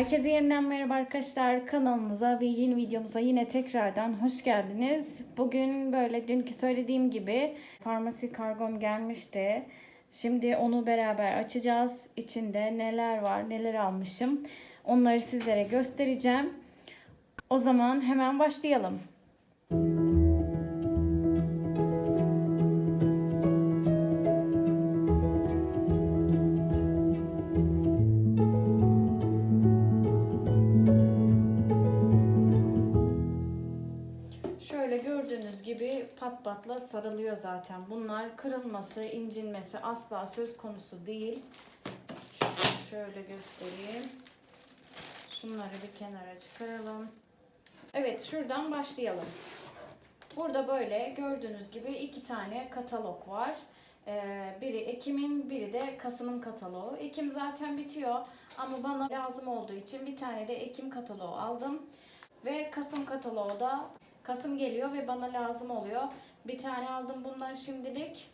Herkese yeniden merhaba arkadaşlar. Kanalımıza ve yeni videomuza yine tekrardan hoş geldiniz. Bugün böyle dünkü söylediğim gibi farmasi kargom gelmişti. Şimdi onu beraber açacağız. İçinde neler var, neler almışım. Onları sizlere göstereceğim. O zaman hemen başlayalım. Şöyle gördüğünüz gibi pat patla sarılıyor zaten. Bunlar kırılması, incinmesi asla söz konusu değil. Şöyle göstereyim. Şunları bir kenara çıkaralım. Evet şuradan başlayalım. Burada böyle gördüğünüz gibi iki tane katalog var. Ee, biri Ekim'in, biri de Kasım'ın kataloğu. Ekim zaten bitiyor ama bana lazım olduğu için bir tane de Ekim kataloğu aldım. Ve Kasım kataloğu da Kasım geliyor ve bana lazım oluyor. Bir tane aldım bundan şimdilik.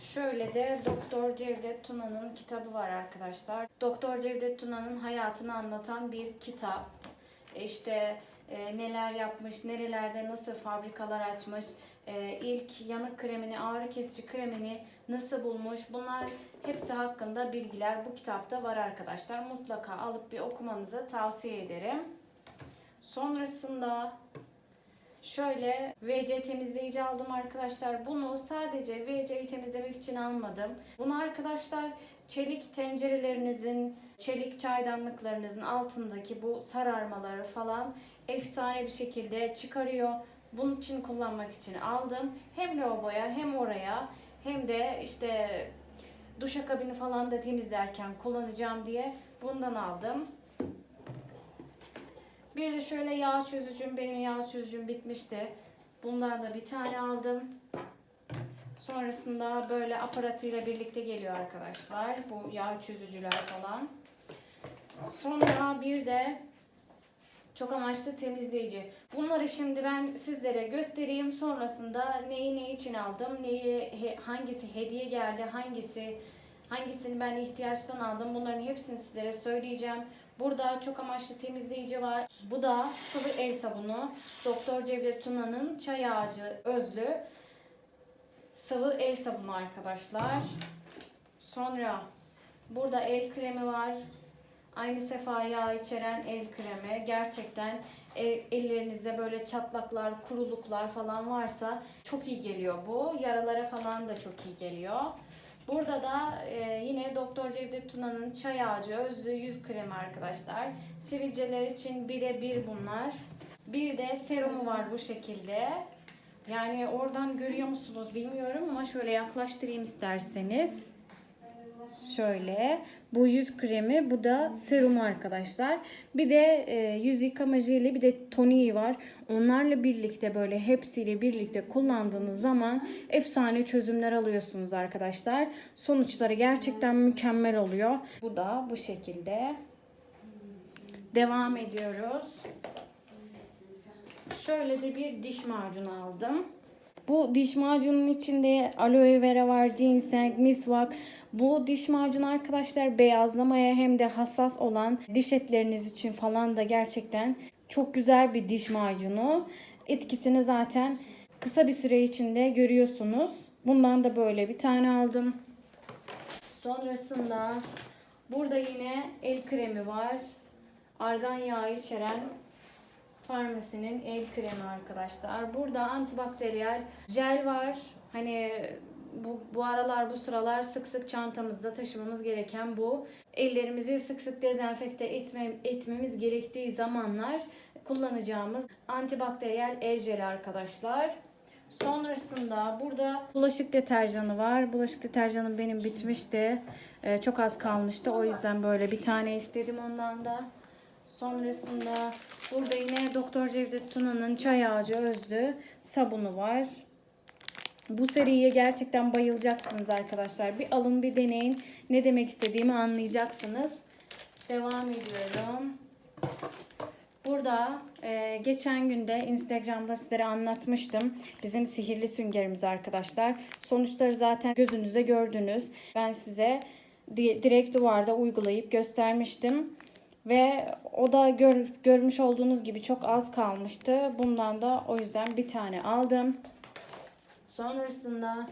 Şöyle de Doktor Cevdet Tuna'nın kitabı var arkadaşlar. Doktor Cevdet Tuna'nın hayatını anlatan bir kitap. İşte e, neler yapmış, nerelerde nasıl fabrikalar açmış, e, ilk yanık kremini, ağrı kesici kremini nasıl bulmuş. Bunlar hepsi hakkında bilgiler bu kitapta var arkadaşlar. Mutlaka alıp bir okumanızı tavsiye ederim. Sonrasında şöyle VC temizleyici aldım arkadaşlar. Bunu sadece VC'yi temizlemek için almadım. Bunu arkadaşlar çelik tencerelerinizin, çelik çaydanlıklarınızın altındaki bu sararmaları falan efsane bir şekilde çıkarıyor. Bunun için kullanmak için aldım. Hem lavaboya hem oraya hem de işte duşakabini falan da temizlerken kullanacağım diye bundan aldım. Bir de şöyle yağ çözücüm, benim yağ çözücüm bitmişti. Bundan da bir tane aldım. Sonrasında böyle aparatıyla birlikte geliyor arkadaşlar. Bu yağ çözücüler falan. Sonra bir de çok amaçlı temizleyici. Bunları şimdi ben sizlere göstereyim. Sonrasında neyi ne için aldım, neyi hangisi hediye geldi, hangisi hangisini ben ihtiyaçtan aldım. Bunların hepsini sizlere söyleyeceğim. Burada çok amaçlı temizleyici var. Bu da sıvı el sabunu. Doktor Cevdet Tuna'nın çay ağacı özlü sıvı el sabunu arkadaşlar. Sonra burada el kremi var. Aynı sefa yağ içeren el kremi. Gerçekten el, ellerinizde böyle çatlaklar, kuruluklar falan varsa çok iyi geliyor bu. Yaralara falan da çok iyi geliyor. Burada da e, yine Doktor Cevdet Tuna'nın çay ağacı özlü yüz kremi arkadaşlar. Sivilceler için birebir bunlar. Bir de serumu var bu şekilde. Yani oradan görüyor musunuz bilmiyorum ama şöyle yaklaştırayım isterseniz. Şöyle bu yüz kremi bu da serumu arkadaşlar. Bir de e, yüz yıkama jeli bir de toniği var. Onlarla birlikte böyle hepsiyle birlikte kullandığınız zaman efsane çözümler alıyorsunuz arkadaşlar. Sonuçları gerçekten mükemmel oluyor. Bu da bu şekilde. Devam ediyoruz. Şöyle de bir diş macunu aldım. Bu diş macunun içinde aloe vera var, ginseng, misvak. Bu diş macunu arkadaşlar beyazlamaya hem de hassas olan diş etleriniz için falan da gerçekten çok güzel bir diş macunu. Etkisini zaten kısa bir süre içinde görüyorsunuz. Bundan da böyle bir tane aldım. Sonrasında burada yine el kremi var. Argan yağı içeren Farmasinin el kremi arkadaşlar. Burada antibakteriyel jel var. Hani bu, bu aralar bu sıralar sık sık çantamızda taşımamız gereken bu. Ellerimizi sık sık dezenfekte etme, etmemiz gerektiği zamanlar kullanacağımız antibakteriyel el jeli arkadaşlar. Sonrasında burada bulaşık deterjanı var. Bulaşık deterjanım benim bitmişti. Ee, çok az kalmıştı. O yüzden böyle bir tane istedim ondan da. Sonrasında burada yine Doktor Cevdet Tuna'nın çay ağacı özlü sabunu var. Bu seriye gerçekten bayılacaksınız arkadaşlar. Bir alın bir deneyin. Ne demek istediğimi anlayacaksınız. Devam ediyorum. Bu burada e, geçen günde Instagram'da sizlere anlatmıştım. Bizim sihirli süngerimiz arkadaşlar. Sonuçları zaten gözünüzde gördünüz. Ben size di- direkt duvarda uygulayıp göstermiştim. Ve o da gör- görmüş olduğunuz gibi çok az kalmıştı. Bundan da o yüzden bir tane aldım. Sonrasında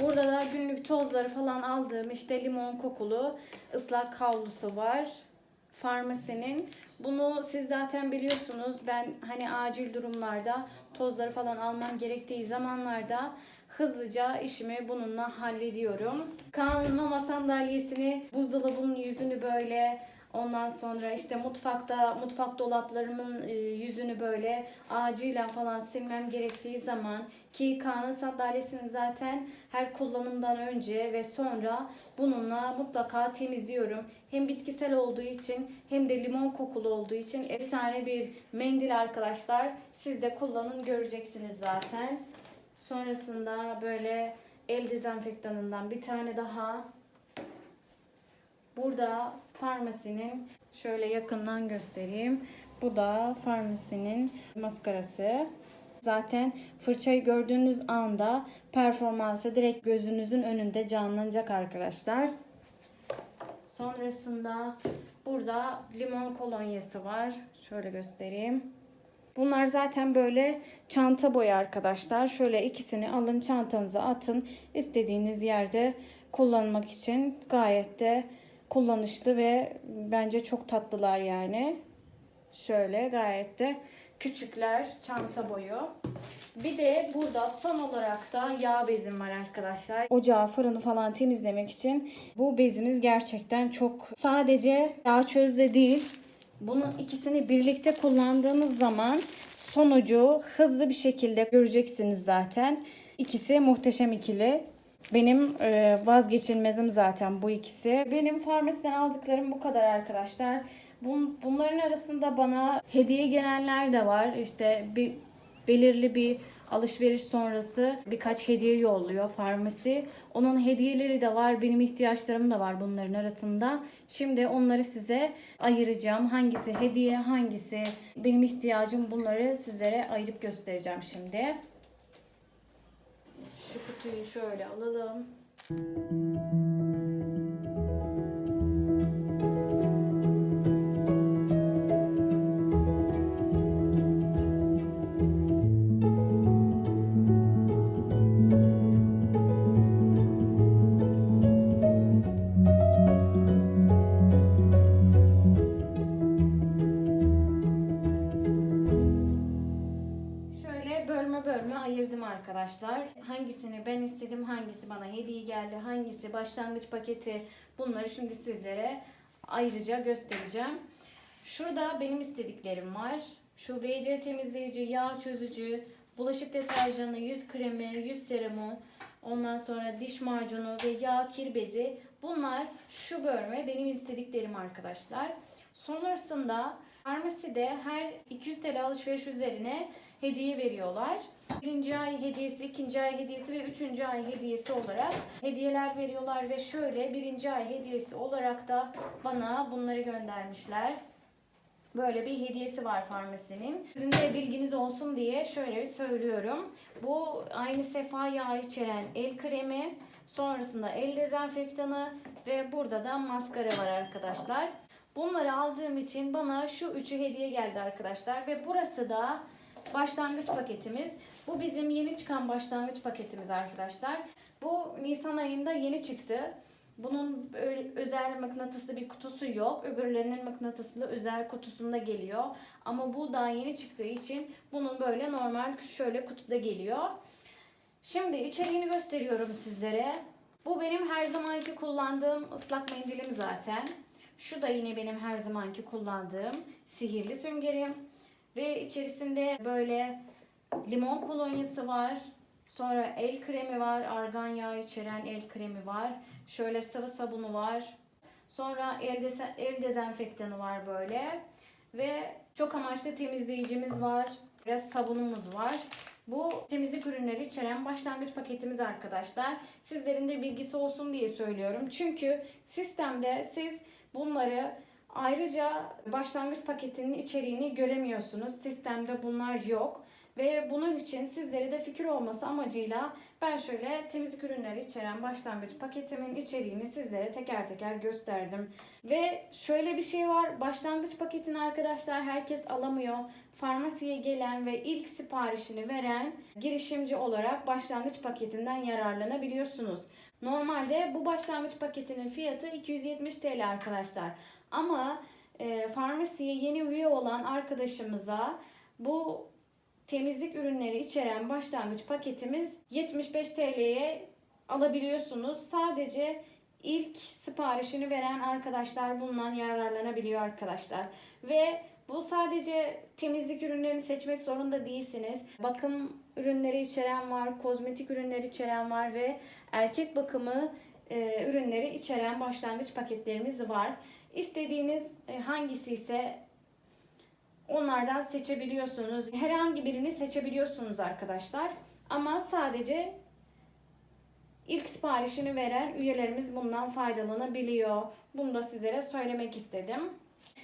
burada da günlük tozları falan aldığım işte limon kokulu ıslak havlusu var. Farmasinin. Bunu siz zaten biliyorsunuz. Ben hani acil durumlarda tozları falan almam gerektiği zamanlarda hızlıca işimi bununla hallediyorum. Kaan'ın mama sandalyesini buzdolabının yüzünü böyle Ondan sonra işte mutfakta mutfak dolaplarımın e, yüzünü böyle acilen falan silmem gerektiği zaman ki Kaan'ın sandalyesini zaten her kullanımdan önce ve sonra bununla mutlaka temizliyorum. Hem bitkisel olduğu için hem de limon kokulu olduğu için efsane bir mendil arkadaşlar. Siz de kullanın göreceksiniz zaten. Sonrasında böyle el dezenfektanından bir tane daha Burada farmasinin şöyle yakından göstereyim. Bu da farmasinin maskarası. Zaten fırçayı gördüğünüz anda performansı direkt gözünüzün önünde canlanacak arkadaşlar. Sonrasında burada limon kolonyası var. Şöyle göstereyim. Bunlar zaten böyle çanta boyu arkadaşlar. Şöyle ikisini alın çantanıza atın. İstediğiniz yerde kullanmak için gayet de kullanışlı ve bence çok tatlılar yani. Şöyle gayet de küçükler çanta boyu. Bir de burada son olarak da yağ bezim var arkadaşlar. Ocağı, fırını falan temizlemek için bu bezimiz gerçekten çok sadece yağ çözde değil. Bunun ikisini birlikte kullandığınız zaman sonucu hızlı bir şekilde göreceksiniz zaten. İkisi muhteşem ikili. Benim e, vazgeçilmezim zaten bu ikisi. Benim farmasiden aldıklarım bu kadar arkadaşlar. Bun, bunların arasında bana hediye gelenler de var. İşte bir belirli bir alışveriş sonrası birkaç hediye yolluyor farmasi. Onun hediyeleri de var, benim ihtiyaçlarım da var bunların arasında. Şimdi onları size ayıracağım. Hangisi hediye, hangisi benim ihtiyacım bunları sizlere ayırıp göstereceğim şimdi. Kutuyu şöyle alalım. Ayırdım arkadaşlar. Hangisini ben istedim, hangisi bana hediye geldi, hangisi başlangıç paketi bunları şimdi sizlere ayrıca göstereceğim. Şurada benim istediklerim var. Şu VC temizleyici, yağ çözücü, bulaşık deterjanı, yüz kremi, yüz serumu, ondan sonra diş macunu ve yağ kir bezi. Bunlar şu bölme benim istediklerim arkadaşlar. Sonrasında Farmaside her 200 TL alışveriş üzerine hediye veriyorlar. Birinci ay hediyesi, ikinci ay hediyesi ve üçüncü ay hediyesi olarak hediyeler veriyorlar ve şöyle birinci ay hediyesi olarak da bana bunları göndermişler. Böyle bir hediyesi var farmasinin. Sizin de bilginiz olsun diye şöyle bir söylüyorum. Bu aynı sefa yağı içeren el kremi, sonrasında el dezenfektanı ve burada da maskara var arkadaşlar. Bunları aldığım için bana şu üçü hediye geldi arkadaşlar ve burası da başlangıç paketimiz. Bu bizim yeni çıkan başlangıç paketimiz arkadaşlar. Bu Nisan ayında yeni çıktı. Bunun özel mıknatıslı bir kutusu yok. Öbürlerinin mıknatıslı özel kutusunda geliyor. Ama bu daha yeni çıktığı için bunun böyle normal şöyle kutuda geliyor. Şimdi içeriğini gösteriyorum sizlere. Bu benim her zamanki kullandığım ıslak mendilim zaten. Şu da yine benim her zamanki kullandığım sihirli süngerim. Ve içerisinde böyle limon kolonyası var. Sonra el kremi var. Argan yağı içeren el kremi var. Şöyle sıvı sabunu var. Sonra el, dese- el dezenfektanı var böyle. Ve çok amaçlı temizleyicimiz var. Biraz sabunumuz var. Bu temizlik ürünleri içeren başlangıç paketimiz arkadaşlar. Sizlerin de bilgisi olsun diye söylüyorum. Çünkü sistemde siz bunları Ayrıca başlangıç paketinin içeriğini göremiyorsunuz. Sistemde bunlar yok. Ve bunun için sizlere de fikir olması amacıyla ben şöyle temizlik ürünleri içeren başlangıç paketimin içeriğini sizlere teker teker gösterdim. Ve şöyle bir şey var. Başlangıç paketini arkadaşlar herkes alamıyor. Farmasiye gelen ve ilk siparişini veren girişimci olarak başlangıç paketinden yararlanabiliyorsunuz. Normalde bu başlangıç paketinin fiyatı 270 TL arkadaşlar. Ama e, farmasiye yeni üye olan arkadaşımıza bu temizlik ürünleri içeren başlangıç paketimiz 75 TL'ye alabiliyorsunuz. Sadece ilk siparişini veren arkadaşlar bundan yararlanabiliyor arkadaşlar. Ve bu sadece temizlik ürünlerini seçmek zorunda değilsiniz. Bakım ürünleri içeren var, kozmetik ürünleri içeren var ve erkek bakımı e, ürünleri içeren başlangıç paketlerimiz var. İstediğiniz e, hangisi ise onlardan seçebiliyorsunuz. Herhangi birini seçebiliyorsunuz arkadaşlar. Ama sadece ilk siparişini veren üyelerimiz bundan faydalanabiliyor. Bunu da sizlere söylemek istedim.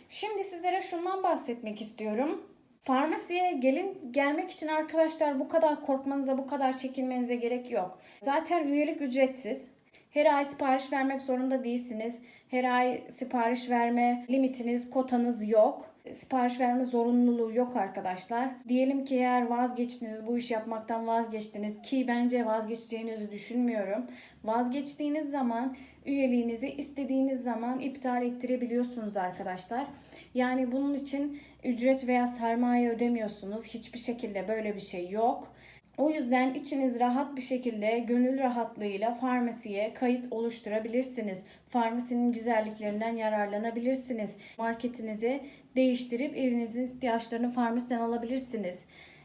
Şimdi sizlere şundan bahsetmek istiyorum. Farmasiye gelin gelmek için arkadaşlar bu kadar korkmanıza, bu kadar çekinmenize gerek yok. Zaten üyelik ücretsiz. Her ay sipariş vermek zorunda değilsiniz. Her ay sipariş verme limitiniz, kotanız yok. Sipariş verme zorunluluğu yok arkadaşlar. Diyelim ki eğer vazgeçtiniz, bu iş yapmaktan vazgeçtiniz ki bence vazgeçeceğinizi düşünmüyorum. Vazgeçtiğiniz zaman üyeliğinizi istediğiniz zaman iptal ettirebiliyorsunuz arkadaşlar. Yani bunun için ücret veya sermaye ödemiyorsunuz. Hiçbir şekilde böyle bir şey yok. O yüzden içiniz rahat bir şekilde gönül rahatlığıyla farmasiye kayıt oluşturabilirsiniz. Farmasinin güzelliklerinden yararlanabilirsiniz. Marketinizi değiştirip evinizin ihtiyaçlarını farmasiden alabilirsiniz.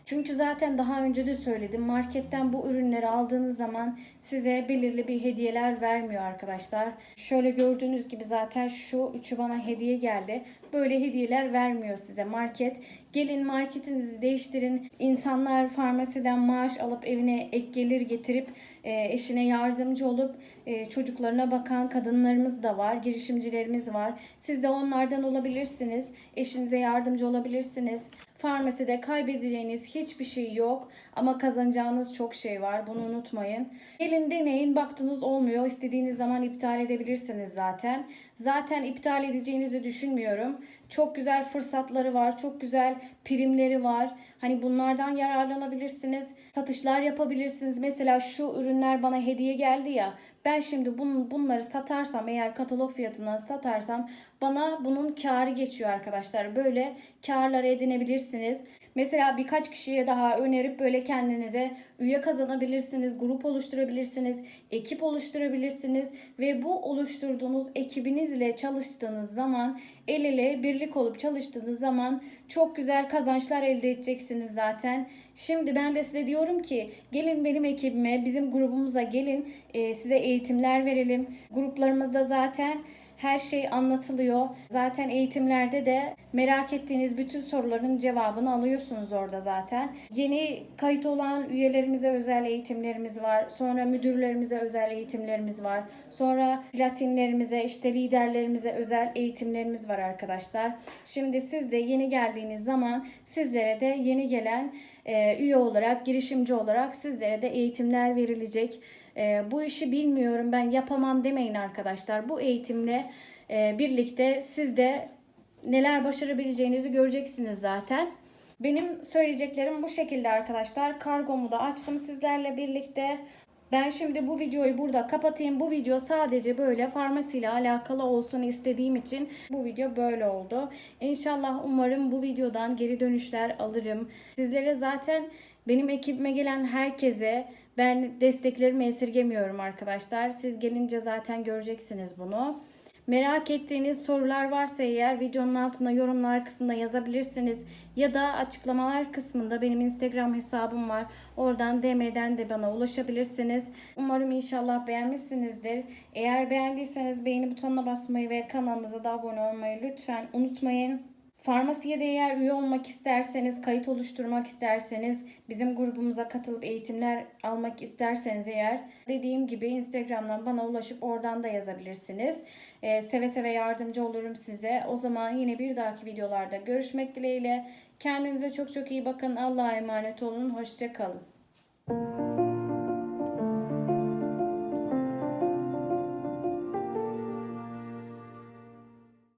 Çünkü zaten daha önce de söyledim. Marketten bu ürünleri aldığınız zaman size belirli bir hediyeler vermiyor arkadaşlar. Şöyle gördüğünüz gibi zaten şu üçü bana hediye geldi. Böyle hediyeler vermiyor size market. Gelin marketinizi değiştirin. İnsanlar farmasiden maaş alıp evine ek gelir getirip e, eşine yardımcı olup e, çocuklarına bakan kadınlarımız da var, girişimcilerimiz var. Siz de onlardan olabilirsiniz. Eşinize yardımcı olabilirsiniz. Farmaside kaybedeceğiniz hiçbir şey yok ama kazanacağınız çok şey var. Bunu unutmayın. Gelin deneyin. Baktınız olmuyor. İstediğiniz zaman iptal edebilirsiniz zaten. Zaten iptal edeceğinizi düşünmüyorum. Çok güzel fırsatları var. Çok güzel primleri var. Hani bunlardan yararlanabilirsiniz. Satışlar yapabilirsiniz. Mesela şu ürünler bana hediye geldi ya. Ben şimdi bun, bunları satarsam eğer katalog fiyatına satarsam bana bunun karı geçiyor arkadaşlar. Böyle karlar edinebilirsiniz. Mesela birkaç kişiye daha önerip böyle kendinize üye kazanabilirsiniz, grup oluşturabilirsiniz, ekip oluşturabilirsiniz ve bu oluşturduğunuz ekibinizle çalıştığınız zaman el ele birlik olup çalıştığınız zaman çok güzel kazançlar elde edeceksiniz zaten. Şimdi ben de size diyorum ki gelin benim ekibime, bizim grubumuza gelin size eğitimler verelim. Gruplarımızda zaten her şey anlatılıyor. Zaten eğitimlerde de merak ettiğiniz bütün soruların cevabını alıyorsunuz orada zaten. Yeni kayıt olan üyelerimize özel eğitimlerimiz var. Sonra müdürlerimize özel eğitimlerimiz var. Sonra platinlerimize, işte liderlerimize özel eğitimlerimiz var arkadaşlar. Şimdi siz de yeni geldiğiniz zaman sizlere de yeni gelen e, üye olarak, girişimci olarak sizlere de eğitimler verilecek. E, bu işi bilmiyorum ben yapamam demeyin arkadaşlar. Bu eğitimle e, birlikte siz de neler başarabileceğinizi göreceksiniz zaten. Benim söyleyeceklerim bu şekilde arkadaşlar. Kargomu da açtım sizlerle birlikte. Ben şimdi bu videoyu burada kapatayım. Bu video sadece böyle farmasiyle alakalı olsun istediğim için bu video böyle oldu. İnşallah umarım bu videodan geri dönüşler alırım. Sizlere zaten benim ekibime gelen herkese ben desteklerimi esirgemiyorum arkadaşlar. Siz gelince zaten göreceksiniz bunu. Merak ettiğiniz sorular varsa eğer videonun altına yorumlar kısmında yazabilirsiniz. Ya da açıklamalar kısmında benim Instagram hesabım var. Oradan DM'den de bana ulaşabilirsiniz. Umarım inşallah beğenmişsinizdir. Eğer beğendiyseniz beğeni butonuna basmayı ve kanalımıza da abone olmayı lütfen unutmayın. Farmasiye de eğer üye olmak isterseniz, kayıt oluşturmak isterseniz, bizim grubumuza katılıp eğitimler almak isterseniz eğer dediğim gibi Instagram'dan bana ulaşıp oradan da yazabilirsiniz. Ee, seve seve yardımcı olurum size. O zaman yine bir dahaki videolarda görüşmek dileğiyle. Kendinize çok çok iyi bakın. Allah'a emanet olun. Hoşça kalın.